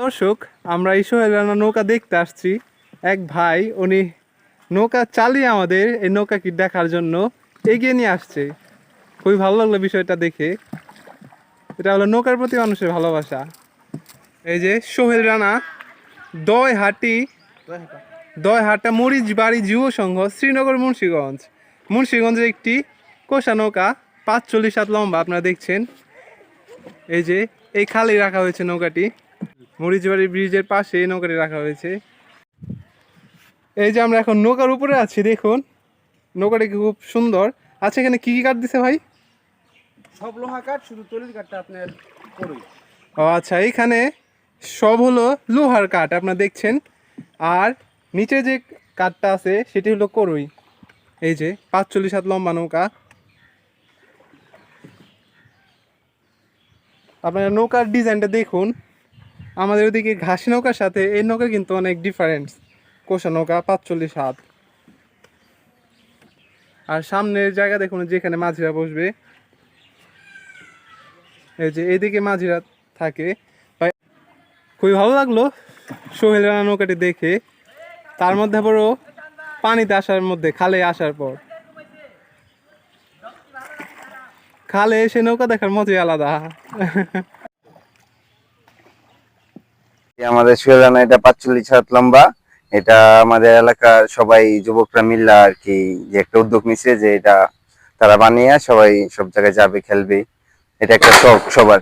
দর্শক, আমরা এই সোহেল রানা নৌকা দেখতে আসছি। এক ভাই, উনি নৌকা চালিয়ে আমাদের এই নৌকাকে দেখার জন্য এগিয়ে নিয়ে আসছে। খুবই ভালো লাগল বিষয়টা দেখে। এটা হলো নৌকার প্রতি মানুষের ভালোবাসা। এই যে সোহেল রানা দয় হাটি দয় হাটা মরিচ বাড়ি যুব সংঘ, শ্রীনগর মুন্সীগঞ্জ। মুন্সীগঞ্জের একটি কোষা নৌকা, পাঁচচল্লিশ হাত লম্বা, আপনারা দেখছেন। এই যে এই খালি রাখা হয়েছে নৌকাটি। মরিচবাড়ি ব্রিজের পাশে এই নৌকাটি রাখা হয়েছে। এই যে আমরা এখন নৌকার উপরে আছি দেখুন। নৌকাটি খুব সুন্দর। আচ্ছা এখানে কি কি কাঠ দিছে ভাই? সব লোহা কাঠ শুধু তলির কাঠটা আপনার করুই ও আচ্ছা এইখানে সব হলো লোহার কাঠ আপনারা দেখছেন। আর নিচে যে কাঠটা আছে সেটি হলো করুই। এই যে পাঁচচল্লিশ হাত লম্বা নৌকা। আপনারা নৌকার ডিজাইনটা দেখুন। আমাদের ওদিকে ঘাসি নৌকার সাথে এই নৌকা কিন্তু অনেক ডিফারেন্স কোষা নৌকা, পাঁচচল্লিশ হাত। আর সামনের জায়গা দেখুন, যেখানে মাঝিরা বসবে। এই যে এদিকে মাঝিরা থাকে। খুবই ভালো লাগল সোহেল রানা নৌকাটি দেখে। তার মধ্যে আবারও পানিতে আসার মধ্যে, খালে আসার পর। খালে এসে নৌকা দেখার মজাই আলাদা। আমাদের সুয়েলানা এটা পাঁচচল্লিশ হাত লম্বা। এটা আমাদের এলাকার সবাই যুবকরা মিল্লা আর কি যে একটা উদ্যোগ নিছে যে এটা তারা বানিয়ে সবাই সব জায়গায় যাবে, খেলবে। এটা একটা শখ সবার।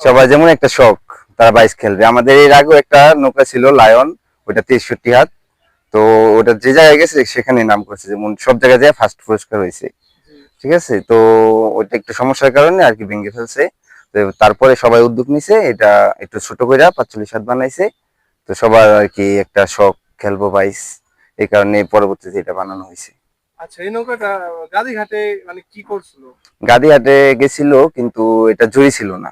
সবার যেমন একটা শখ, তারা বাইস খেলবে। আমাদের এর আগেও একটা নৌকা ছিল, লায়ন ওটা তেষট্টি হাত। তো ওটা যে জায়গায় গেছে সেখানে নাম করছে, যেমন সব জায়গায় যায় ফার্স্ট পুরস্কার হয়েছে। ঠিক আছে? তো ওটা একটু সমস্যার কারণে আর কি ভেঙে ফেলছে। তো তারপরে সবাই উদ্যোগ নিছে এটা একটু ছোট করে পাঁচচল্লিশ হাত বানাইছে। তো সবার আর কি একটা শখ খেলব বাইস এই কারণে পরবর্তীতে এটা বানানো হয়েছে আচ্ছা এই নৌকাটা গাদিঘাটে মানে কি করছিল? গাদিহাটে গেছিল কিন্তু এটা জুড়ি ছিল না।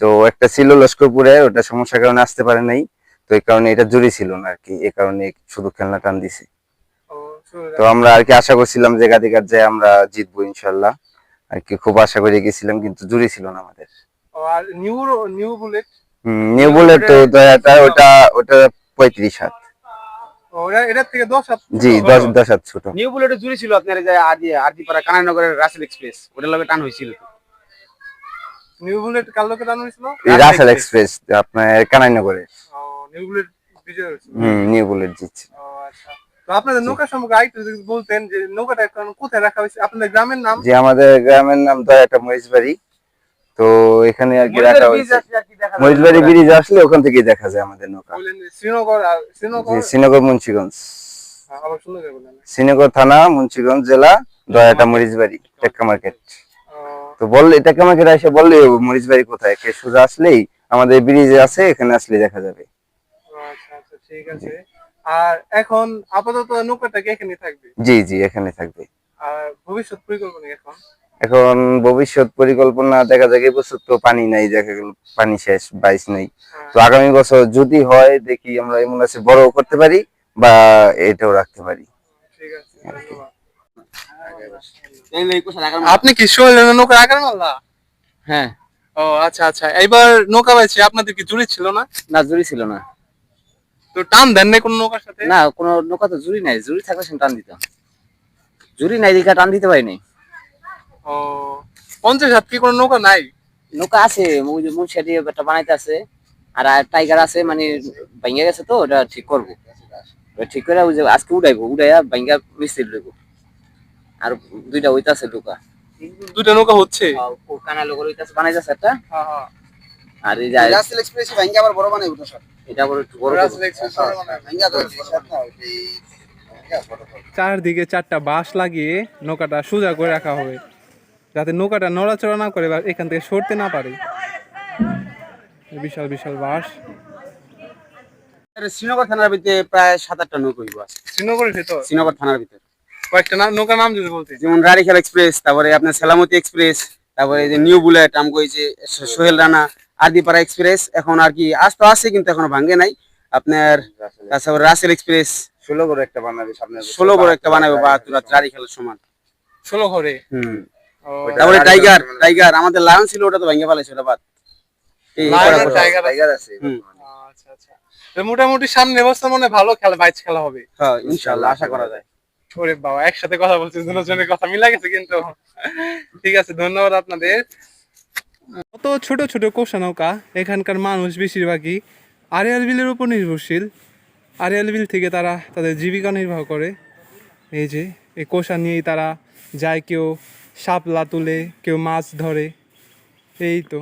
তো একটা ছিল লস্করপুরে ওটা সমস্যার কারণে আসতে পারে নাই। তো এই কারণে এটা জুড়ি ছিল না আর কি এই কারণে শুধু খেলনা টান দিছে। তো আমরা আর কি আশা করছিলাম যে গাদিঘাট যায় আমরা জিতবো ইনশাল্লাহ। আর কি খুব আশা করে গেছিলাম কিন্তু জুড়ি ছিল না আমাদের। আর new new bullet. New bullet তো দয়াটা ওটা ওটা পঁয়ত্রিশ হাত। ওরা এটার থেকে দশ হাত জি। দশ দশ হাত ছোট। নিউ বুলেটে জুড়ি ছিল আপনার যে আদি আদিপাড়া কানাইনগরের রাসেল এক্সপ্রেস। ওটার লগে টান হয়েছিল নিউ বুলেট কার লোকে টানো হয়েছিল? Russell express. আপনার কানাইনগরে নিউ বুলেট বিজয় হুম নিউ বুলেট জিতছে। আচ্ছা। তো আপনাদের নৌকা সম্পর্কে আরেকটু যদি বলতেন যে নৌকাটা এখন কোথায় রাখা হয়েছে? আপনাদের গ্রামের নাম? যে আমাদের গ্রামের নাম দয়াটা মহেশবাড়ি। তো এখানে আর কি রাখা হয়েছে। কি। মহেশবাড়ি ব্রিজ আসলে ওখান থেকে দেখা যায় আমাদের নৌকা। শ্রীনগর মুন্সিগঞ্জ। হ্যাঁ, শ্রীনগর থানা মুন্সিগঞ্জ জেলা দয়াটা মরিচবাড়ি টেক্কা মার্কেট। তো বল টেক্কা মার্কেট এসে বললে মরিচবাড়ি কোথায়? কে সোজা আসলেই আমাদের ব্রিজ আছে এখানে আসলে দেখা যাবে। আচ্ছা আচ্ছা ঠিক আছে। আর এখন আপাতত নৌকাটাকে এখানে থাকবে? জি জি এখানে থাকবে। আর ভবিষ্যৎ পরিকল্পনা কি এখন? এখন ভবিষ্যৎ পরিকল্পনা দেখা যাক এবছর তো পানি নাই দেখা গেল পানি শেষ বাইশ নেই। তো আগামী বছর যদি হয় দেখি আমরা এমন আছে বড় করতে পারি বা এটাও রাখতে পারি। আপনি কি সোহেল নৌকা আগার মাল্লা হ্যাঁ। ও আচ্ছা আচ্ছা। এইবার নৌকা পাইছি আপনাদের কি জুড়ি ছিল না? না জুড়ি ছিল না। তো টান দেন নাই কোন নৌকার সাথে? না কোনো নৌকা তো জুড়ি নাই জুড়ি থাকলে টান দিতাম। জুড়ি নাই দিকে টান দিতে পারিনি। ও পঞ্চাশ হাত কি কোনো নৌকা নাই? নৌকা আছে যে একটা বানাইতে আছে। আর আর টাইগার আছে মানে ভাঙ্গা গেছে তো ওটা ঠিক করব। ঠিক করে ওই যে আজকে উড়াইবো উড়াইয়া ভাঙ্গা মিস্ত্রি লইবো। আর দুইটা ওইটা আছে নৌকা। দুটা নৌকা হচ্ছে? ও কানা লোকের ওইটা আছে বানাইতেছে একটা। হ্যাঁ হ্যাঁ আর এই যে রাসেল এক্সপ্রেস ভাঙ্গি আবার বড় বানাই ওটা সব? এটা বড় একটু বড় রাসেল এক্সপ্রেস ভাঙ্গা তো সব না ওই চারদিকে চারটা বাঁশ লাগিয়ে নৌকাটা সোজা করে রাখা হবে। যাতে নৌকাটা নড়াচড়া না করে বা এখান থেকে সরতে না পারে। বিশাল বিশাল বাঁশ শ্রীনগর থানার ভিতরে প্রায় সাত আটটা নৌকা হইব আছে। শ্রীনগরের ভেতর? শ্রীনগর থানার ভিতরে। কয়েকটা নাম নৌকার নাম যদি বলতে। যেমন রারিখাল এক্সপ্রেস তারপরে আপনার সেলামতি এক্সপ্রেস তারপরে যে নিউ বুলেট আমগো এই যে সোহেল রানা আদিপাড়া এক্সপ্রেস এখন আর কি আজ তো আছে কিন্তু এখনও ভাঙ্গে নাই। আপনার তাছাড়া রাসেল এক্সপ্রেস। ষোলো করে একটা বানাবে সামনে ষোলো বড় একটা বানাবে বাহাত্তর রারিখালের সমান। ষোলো ঘরে? হুম। তারপরে টাইগার টাইগার আমাদের লায়ন ছিল ওটা তো ফেলেছে ওটা বাদ। টাইগার আছে। আচ্ছা আচ্ছা। মোটামুটি সামনে বছর মনে ভালো খেলা বাইচ খেলা হবে। হ্যাঁ ইনশাআল্লাহ আশা করা যায়। ওরে বাবা একসাথে কথা বলছি দুজনের কথা মিলা গেছে কিন্তু। ঠিক আছে ধন্যবাদ আপনাদের। কত ছোট ছোট কোষা নৌকা এখানকার মানুষ বেশিরভাগই আরিয়াল বিলের উপর নির্ভরশীল। আরিয়াল বিল থেকে তারা তাদের জীবিকা নির্বাহ করে। এই যে এই কোষা নিয়েই তারা যায় কেউ শাপলা তুলে কেউ মাছ ধরে। এই তো।